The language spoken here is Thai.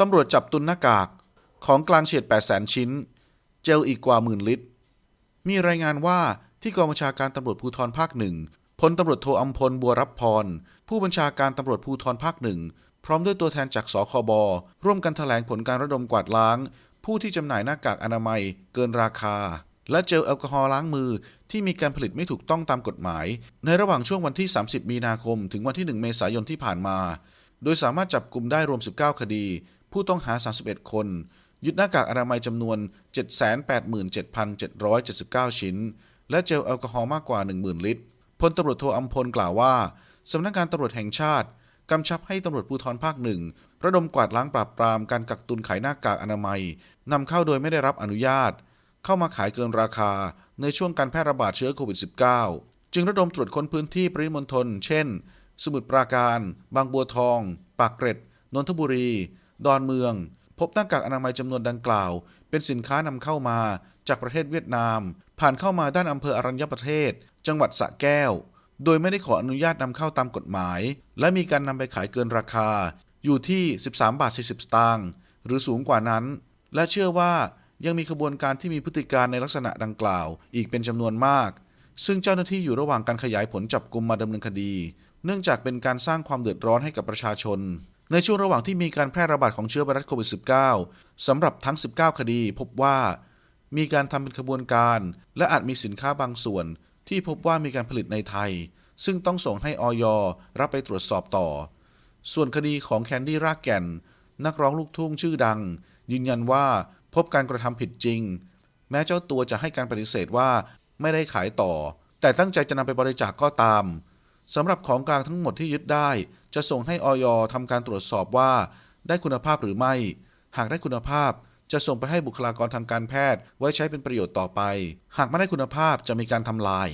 ตำรวจจับตุนหน้ากาก ของกลางเฉียด8 0 0 0 0 0 ชิ้น เจลอีกกว่าหมื่นลิตร มีรายงานว่าที่กองบัญชาการตำรวจภูธรภาคหนึ่งพลตำรวจโทอัมพลบัวรับพร ผู้บัญชาการตำรวจภูธรภาคหนึ่งพร้อมด้วยตัวแทนจากสคบร่วมกันแถลงผลการระดมกวาดล้าง ผู้ที่จำหน่ายหน้ากากอนามัย เกินราคา และเจลแอลกอฮอล์ล้างมือที่มีการผลิตไม่ถูกต้องตามกฎหมาย ในระหว่างช่วงวันที่ 30 มีนาคม ถึงวันที่ 1 เมษายนที่ผ่านมา โดยสามารถจับกลุ่มได้รวม 19 คดี ผู้ต้องหา 31 คน ยึดหน้ากากอนามัยจำนวน 787,779 ชิ้น และเจลแอลกอฮอล์มากกว่า 10,000 ลิตร พลตำรวจโทอัมพลกล่าวว่า สำนักงานตำรวจแห่งชาติ กำชับให้ตำรวจภูธรภาคหนึ่งระดมกวาดล้างปราบปรามการกักตุนขายหน้ากากอนามัยนำเข้าโดยไม่ได้รับอนุญาต เข้ามาขายเกินราคาในช่วงการแพร่ระบาดเชื้อโควิด -19 จึงระดมตรวจค้นพื้นที่ปริมณฑลเช่น สมุทรปราการ บางบัวทอง ปากเกร็ด นนทบุรี ดอนเมือง พบหน้ากากอนามัยจำนวนดังกล่าว เป็นสินค้านำเข้ามาจากประเทศเวียดนาม ผ่านเข้ามาด้านอำเภออรัญญประเทศ จังหวัดสระแก้ว โดยไม่ได้ขออนุญาตนำเข้าตามกฎหมาย และมีการนำไปขายเกินราคา อยู่ที่ 13 บาท 40 สตางค์หรือสูงกว่านั้น และเชื่อว่ายังมีขบวนการที่มีพฤติการในลักษณะดังกล่าว อีกเป็นจำนวนมาก ซึ่งเจ้าหน้าที่อยู่ระหว่างการขยายผลจับกลุ่มมาดำเนินคดี เนื่องจากเป็นการสร้างความเดือดร้อนให้กับประชาชน ในช่วงระหว่างที่มีการแพร่ระบาดของเชื้อไวรัสโควิด -19 สำหรับทั้ง 19 คดีพบว่า มีการทำเป็นขบวนการ และอาจมีสินค้าบางส่วน ที่พบว่ามีการผลิตในไทย ซึ่งต้องส่งให้ออยรับไปตรวจสอบต่อ ส่วนคดีของแคนดี้รากแก่น นักร้องลูกทุ่งชื่อดัง ยืนยันว่าพบการกระทำผิดจริง แม้เจ้าตัวจะให้การปฏิเสธว่าไม่ได้ขายต่อ แต่ตั้งใจจะนำไปบริจาคกก็ตามสำหรับของกลางทั้งหมดที่ยึดได้ จะส่งให้ออยทำการตรวจสอบว่า ได้คุณภาพหรือไม่ หากได้คุณภาพจะส่งไปให้บุคลากรทางการแพทย์ไว้ใช้เป็นประโยชน์ต่อไป หากไม่ได้คุณภาพจะมีการทำลาย